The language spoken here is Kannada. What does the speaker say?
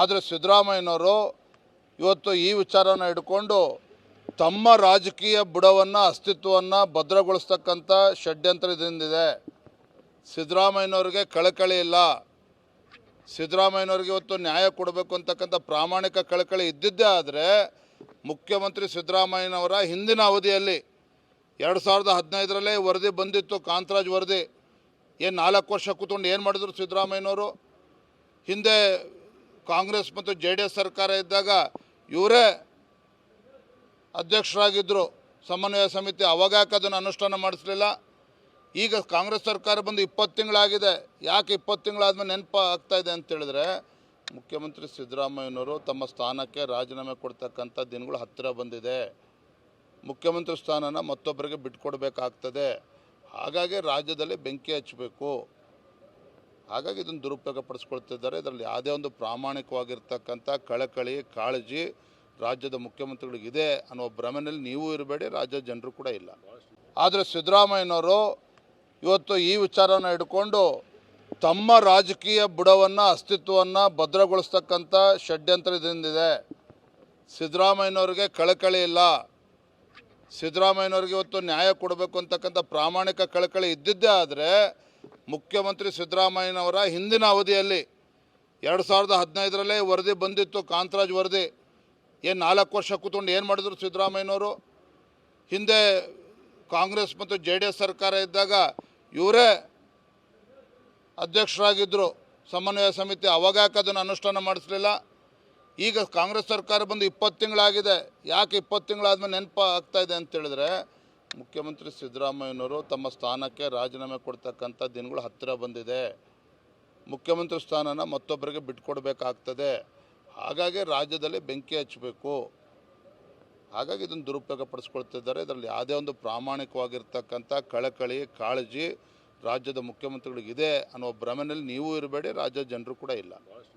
ಆದರೆ ಸಿದ್ದರಾಮಯ್ಯನವರು ಇವತ್ತು ಈ ವಿಚಾರನ ಇಟ್ಕೊಂಡು ತಮ್ಮ ರಾಜಕೀಯ ಬುಡವನ್ನು, ಅಸ್ತಿತ್ವವನ್ನು ಭದ್ರಗೊಳಿಸ್ತಕ್ಕಂಥ ಷಡ್ಯಂತ್ರದಿಂದಿದೆ. ಸಿದ್ದರಾಮಯ್ಯನವ್ರಿಗೆ ಕಳಕಳಿ ಇಲ್ಲ. ಸಿದ್ದರಾಮಯ್ಯನವ್ರಿಗೆ ಇವತ್ತು ನ್ಯಾಯ ಕೊಡಬೇಕು ಅಂತಕ್ಕಂಥ ಪ್ರಾಮಾಣಿಕ ಕಳಕಳಿ ಇದ್ದಿದ್ದೇ ಆದರೆ ಮುಖ್ಯಮಂತ್ರಿ ಸಿದ್ದರಾಮಯ್ಯನವರ ಹಿಂದಿನ ಅವಧಿಯಲ್ಲಿ ಎರಡು ಸಾವಿರದ ಹದಿನೈದರಲ್ಲೇ ವರದಿ ಬಂದಿತ್ತು, ಕಾಂತರಾಜ್ ವರದಿ. ಏನು ನಾಲ್ಕು ವರ್ಷ ಕೂತ್ಕೊಂಡು ಏನು ಮಾಡಿದ್ರು ಸಿದ್ದರಾಮಯ್ಯನವರು? ಹಿಂದೆ ಕಾಂಗ್ರೆಸ್ ಮತ್ತು ಜೆ ಡಿ ಎಸ್ ಸರ್ಕಾರ ಇದ್ದಾಗ ಇವರೇ ಅಧ್ಯಕ್ಷರಾಗಿದ್ದರು ಸಮನ್ವಯ ಸಮಿತಿ ಅವಾಗ ಯಾಕೆ ಅದನ್ನು ಅನುಷ್ಠಾನ ಮಾಡಿಸಲಿಲ್ಲ? ಈಗ ಕಾಂಗ್ರೆಸ್ ಸರ್ಕಾರ ಬಂದು ಇಪ್ಪತ್ತು ತಿಂಗಳಾಗಿದೆ. ಯಾಕೆ ಇಪ್ಪತ್ತು ತಿಂಗಳಾದ್ಮೇಲೆ ನೆನಪು ಆಗ್ತಾ ಇದೆ ಅಂತ ಹೇಳಿದ್ರೆ, ಮುಖ್ಯಮಂತ್ರಿ ಸಿದ್ದರಾಮಯ್ಯನವರು ತಮ್ಮ ಸ್ಥಾನಕ್ಕೆ ರಾಜೀನಾಮೆ ಕೊಡ್ತಕ್ಕಂಥ ದಿನಗಳು ಹತ್ತಿರ ಬಂದಿದೆ. ಮುಖ್ಯಮಂತ್ರಿ ಸ್ಥಾನನ ಮತ್ತೊಬ್ಬರಿಗೆ ಬಿಟ್ಕೊಡ್ಬೇಕಾಗ್ತದೆ. ಹಾಗಾಗಿ ರಾಜ್ಯದಲ್ಲಿ ಬೆಂಕಿ ಹಚ್ಚಬೇಕು. ಹಾಗಾಗಿ ಇದನ್ನು ದುರುಪಯೋಗ ಪಡಿಸ್ಕೊಳ್ತಿದ್ದಾರೆ ಇದರಲ್ಲಿ ಯಾವುದೇ ಒಂದು ಪ್ರಾಮಾಣಿಕವಾಗಿರ್ತಕ್ಕಂಥ ಕಳಕಳಿ, ಕಾಳಜಿ ರಾಜ್ಯದ ಮುಖ್ಯಮಂತ್ರಿಗಳಿಗಿದೆ ಅನ್ನೋ ಭ್ರಮೆಯಲ್ಲಿ ನೀವು ಇರಬೇಡಿ, ರಾಜ್ಯದ ಜನರು ಕೂಡ ಇಲ್ಲ. ಆದರೆ ಸಿದ್ದರಾಮಯ್ಯನವರು ಇವತ್ತು ಈ ವಿಚಾರನ ಹಿಡ್ಕೊಂಡು ತಮ್ಮ ರಾಜಕೀಯ ಬುಡವನ್ನು, ಅಸ್ತಿತ್ವವನ್ನು ಭದ್ರಗೊಳಿಸ್ತಕ್ಕಂಥ ಷಡ್ಯಂತ್ರದಿಂದಿದೆ. ಸಿದ್ದರಾಮಯ್ಯನವ್ರಿಗೆ ಕಳಕಳಿ ಇಲ್ಲ. ಸಿದ್ದರಾಮಯ್ಯನವ್ರಿಗೆ ಇವತ್ತು ನ್ಯಾಯ ಕೊಡಬೇಕು ಅಂತಕ್ಕಂಥ ಪ್ರಾಮಾಣಿಕ ಕಳಕಳಿ ಇದ್ದಿದ್ದೇ ಆದರೆ ಮುಖ್ಯಮಂತ್ರಿ ಸಿದ್ದರಾಮಯ್ಯನವರ ಹಿಂದಿನ ಅವಧಿಯಲ್ಲಿ ಎರಡು ಸಾವಿರದ ಹದಿನೈದರಲ್ಲೇ ವರದಿ ಬಂದಿತ್ತು, ಕಾಂತರಾಜ್ ವರದಿ. ಏನು ನಾಲ್ಕು ವರ್ಷ ಕೂತ್ಕೊಂಡು ಏನು ಮಾಡಿದ್ರು ಸಿದ್ದರಾಮಯ್ಯನವರು? ಹಿಂದೆ ಕಾಂಗ್ರೆಸ್ ಮತ್ತು ಜೆ ಡಿ ಎಸ್ ಸರ್ಕಾರ ಇದ್ದಾಗ ಇವರೇ ಅಧ್ಯಕ್ಷರಾಗಿದ್ದರು ಸಮನ್ವಯ ಸಮಿತಿ ಅವಾಗ ಯಾಕೆ ಅದನ್ನು ಅನುಷ್ಠಾನ ಮಾಡಿಸಲಿಲ್ಲ? ಈಗ ಕಾಂಗ್ರೆಸ್ ಸರ್ಕಾರ ಬಂದು ಇಪ್ಪತ್ತು ತಿಂಗಳಾಗಿದೆ. ಯಾಕೆ ಇಪ್ಪತ್ತು ತಿಂಗಳಾದ್ಮೇಲೆ ನೆನಪು ಆಗ್ತಾಯಿದೆ ಅಂತೇಳಿದ್ರೆ ಮುಖ್ಯಮಂತ್ರಿ ಸಿದ್ದರಾಮಯ್ಯನವರು ತಮ್ಮ ಸ್ಥಾನಕ್ಕೆ ರಾಜೀನಾಮೆ ಕೊಡ್ತಕ್ಕಂಥ ದಿನಗಳು ಹತ್ತಿರ ಬಂದಿದೆ. ಮುಖ್ಯಮಂತ್ರಿ ಸ್ಥಾನನ ಮತ್ತೊಬ್ಬರಿಗೆ ಬಿಟ್ಕೊಡ್ಬೇಕಾಗ್ತದೆ. ಹಾಗಾಗಿ ರಾಜ್ಯದಲ್ಲಿ ಬೆಂಕಿ ಹಚ್ಚಬೇಕು. ಹಾಗಾಗಿ ಇದನ್ನು ದುರುಪಯೋಗ ಪಡಿಸ್ಕೊಳ್ತಿದ್ದಾರೆ ಇದರಲ್ಲಿ ಯಾವುದೇ ಒಂದು ಪ್ರಾಮಾಣಿಕವಾಗಿರ್ತಕ್ಕಂಥ ಕಳಕಳಿ, ಕಾಳಜಿ ರಾಜ್ಯದ ಮುಖ್ಯಮಂತ್ರಿಗಳಿಗಿದೆ ಅನ್ನೋ ಭ್ರಮೆಯಲ್ಲಿ ನೀವು ಇರಬೇಡಿ. ರಾಜ್ಯದ ಜನರು ಕೂಡ ಇಲ್ಲ.